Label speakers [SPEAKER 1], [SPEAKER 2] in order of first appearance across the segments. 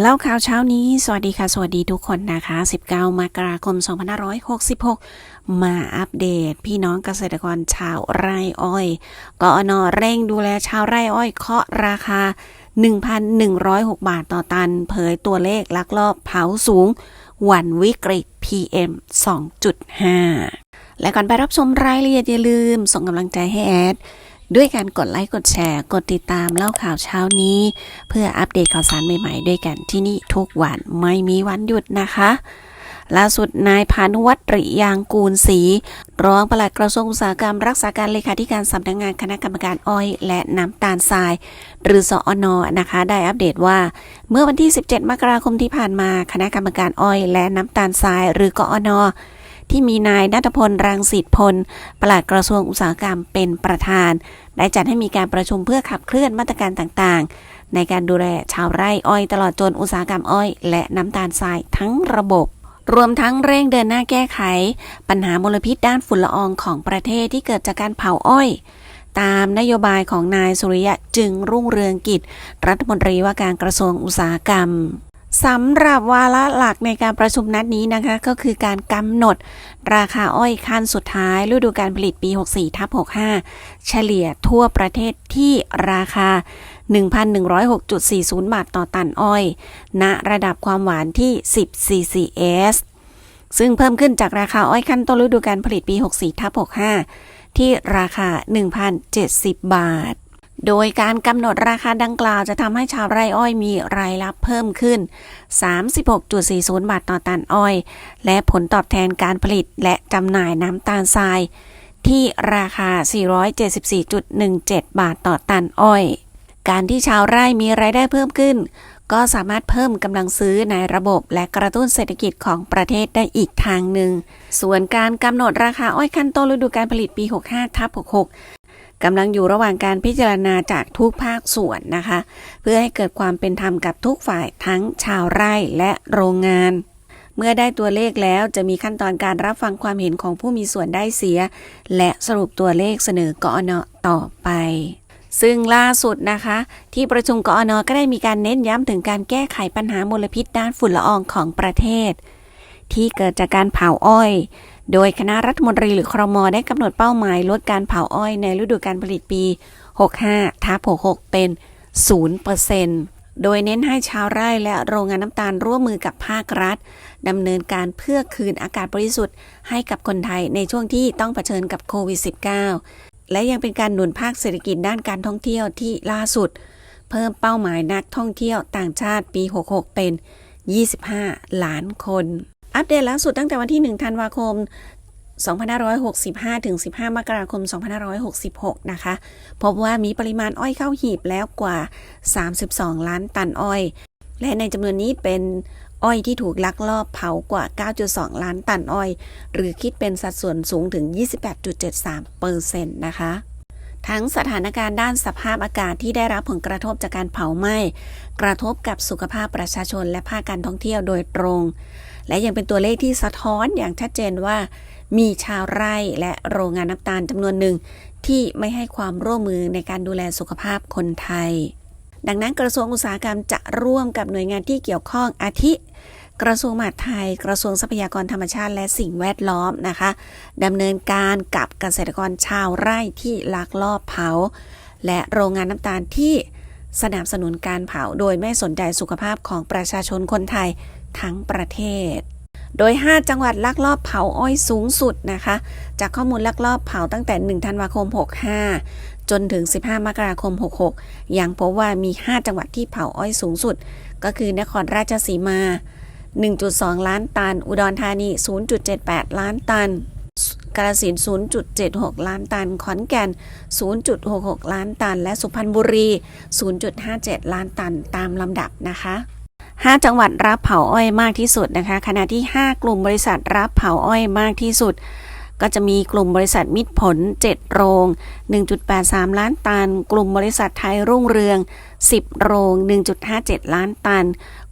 [SPEAKER 1] เล่าข่าวเช้านี้ สวัสดีค่ะ สวัสดีทุกคนนะคะ 19 มกราคม 2566 มาอัปเดต พี่น้องเกษตรกรชาวไร่อ้อยกอนอเร่งดูแลชาวไร่อ้อยเคาะราคา 1,106 บาทต่อตัน เผยตัวเลขลักลอบเผาสูง วันวิกฤต PM 2.5 และก่อนไปรับชมรายละเอียดอย่าลืม ส่งกำลังใจให้แอด ด้วยการกดไลค์กดแชร์ กดติดตามเล่าข่าวเช้านี้ เพื่ออัปเดตข่าวสารใหม่ๆ ด้วยกันที่นี่ทุกวันไม่มีวันหยุดนะคะล่าสุดนายพานุวัตริยางกูลศรีรองปลัดกระทรวงอุตสาหกรรมรักษาการเลขาธิการสำนักงานคณะกรรมการอ้อย และน้ำตาลทราย หรือสอนอนะคะ ได้อัปเดตว่า เมื่อวันที่ 17 มกราคมที่ผ่านมา คณะกรรมการอ้อย และน้ำตาลทราย หรือกอนอ ที่มีนายนัทพลรังสิตพล ปลัดกระทรวงอุตสาหกรรมเป็นประธาน ได้จัดให้มีการประชุมเพื่อขับเคลื่อนมาตรการต่างๆ ในการดูแลชาวไร่อ้อยตลอดจนอุตสาหกรรมอ้อย และน้ำตาลทรายทั้งระบบรวมทั้งเร่งเดินหน้าแก้ไข ปัญหามลพิษด้านฝุ่นละอองของประเทศที่เกิดจากการเผาอ้อย ตามนโยบายของนายสุริยะจึงรุ่งเรืองกิจ รัฐมนตรีว่าการกระทรวงอุตสาหกรรม สำหรับวาระหลักในการประชุมนัดนี้นะคะ ก็คือการกำหนดราคาอ้อยขั้นสุดท้ายฤดูการผลิตปี 64ทับ65 เฉลี่ยทั่วประเทศที่ราคา 1,106.40 บาทต่อตันอ้อย ณระดับความหวานที่ 10 CCS ซึ่งเพิ่มขึ้นจากราคาอ้อยขั้นต้นฤดูการผลิตปี 64ทับ65 ที่ราคา 1,070 บาท โดยการกำหนดราคาดังกล่าวจะทำให้ชาวไร่อ้อยมีรายรับเพิ่มขึ้น 36.40 บาทต่อตันอ้อย และผลตอบแทนการผลิตและจำหน่ายน้ำตาลทราย ที่ราคา 474.17 บาทต่อตันอ้อย การที่ชาวไร่มีรายได้เพิ่มขึ้น ก็สามารถเพิ่มกำลังซื้อในระบบและกระตุ้นเศรษฐกิจของประเทศได้อีกทางหนึ่ง ส่วนการกำหนดราคาอ้อยขั้นต้นฤดูการผลิตปี 65ทับ66 กำลังอยู่ระหว่างการพิจารณาจากทุกภาคส่วนนะคะ เพื่อให้เกิดความเป็นธรรมกับทุกฝ่ายทั้งชาวไร่และโรงงาน เมื่อได้ตัวเลขแล้วจะมีขั้นตอนการรับฟังความเห็นของผู้มีส่วนได้เสีย และสรุปตัวเลขเสนอกอนอต่อไปซึ่งล่าสุดนะคะ ที่ประชุมกอนอก็ได้มีการเน้นย้ำถึงการแก้ไขปัญหามลพิษด้านฝุ่นละอองของประเทศ ที่เกิดจากการเผาอ้อย โดยคณะรัฐมนตรีหรือครมได้กำหนดเป้าหมายลดการเผาอ้อยในฤดูการผลิตปี 65ทับ66 เป็น 0%โดยเน้นให้ชาวไร่และโรงงานน้ำตาลร่วมมือกับภาครัฐดำเนินการเพื่อคืนอากาศบริสุทธิ์ให้กับคนไทยในช่วงที่ต้องเผชิญกับโควิด -19 และยังเป็นการหนุนภาคเศรษฐกิจด้านการท่องเที่ยวที่ล่าสุด เพิ่มเป้าหมายนักท่องเที่ยวต่างชาติปี 66 เป็น25 ล้านคน อัปเดตล่าสุดตั้งแต่วันที่ 1 ธันวาคม 2565 ถึง 15 มกราคม 2566 นะคะ พบว่ามีปริมาณอ้อยเข้าหีบแล้วกว่า 32 ล้านตันอ้อย และในจำนวนนี้เป็นอ้อยที่ถูกลักลอบเผากว่า 9.2 ล้านตันอ้อย หรือคิดเป็นสัดส่วนสูงถึง 28.73เปอร์เซ็นต์นะคะ ทั้งสถานการณ์ด้านสภาพอากาศที่ได้รับผลกระทบจากการเผาไหม้ กระทบกับสุขภาพประชาชนและภาคการท่องเที่ยวโดยตรง และยังเป็นตัวเลขที่สะท้อนอย่างชัดเจนว่า มีชาวไร่และโรงงานน้ำตาลจำนวนหนึ่ง ที่ไม่ให้ความร่วมมือในการดูแลสุขภาพคนไทย ดังนั้นกระทรวงอุตสาหกรรมจะร่วมกับหน่วยงานที่เกี่ยวข้องอาทิ กระทรวงมหาดไทย กระทรวงทรัพยากรธรรมชาติและสิ่งแวดล้อมนะคะดำเนินการกับเกษตรกรชาวไร่ที่ลักลอบเผา และโรงงานน้ำตาลที่สนับสนุนการเผาโดยไม่สนใจสุขภาพของประชาชนคนไทยทั้งประเทศ โดย 5 จังหวัดลักลอบเผาอ้อยสูงสุดนะคะ จากข้อมูลลักลอบเผาตั้งแต่ 1 ธันวาคม 65 จนถึง 15 มกราคม 66 ยังพบว่ามี 5 จังหวัดที่เผาอ้อยสูงสุด ก็คือนครราชสีมา 1.2 ล้านตัน อุดรธานี 0.78 ล้านตัน กาฬสินธุ์0.76 ล้านตัน ขอนแก่น 0.66 ล้านตัน และสุพรรณบุรี 0.57 ล้านตันตามลำดับนะคะ5 จังหวัดรับเผาอ้อยมากที่สุดนะคะ ขณะที่ 5 กลุ่มบริษัทรับเผาอ้อยมากที่สุด ก็จะมีกลุ่มบริษัทมิตรผล 7 โรง 1.83 ล้านตัน กลุ่มบริษัทไทยรุ่งเรือง 10 โรง 1.57 ล้านตัน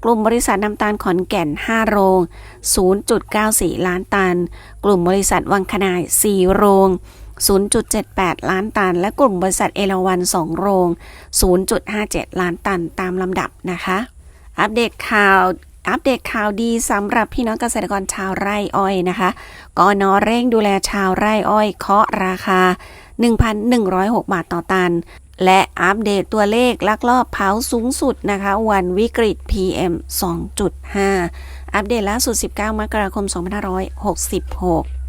[SPEAKER 1] กลุ่มบริษัทน้ำตาลขอนแก่น 5 โรง 0.94 ล้านตัน กลุ่มบริษัทวังขนาย 4 โรง 0.78 ล้านตัน และกลุ่มบริษัทเอราวัน 2 โรง 0.57 ล้านตันตามลำดับนะคะ อัปเดตข่าว อัปเดตข่าวดีสำหรับพี่น้องเกษตรกรชาวไร่อ้อยนะคะกอนอเร่งดูแลชาวไร่อ้อยเคาะราคา 1,106 บาทต่อตัน และอัปเดตตัวเลขลักลอบเผาสูงสุดนะคะ วันวิกฤต PM 2.5 อัปเดตล่าสุด 19 มกราคม 2566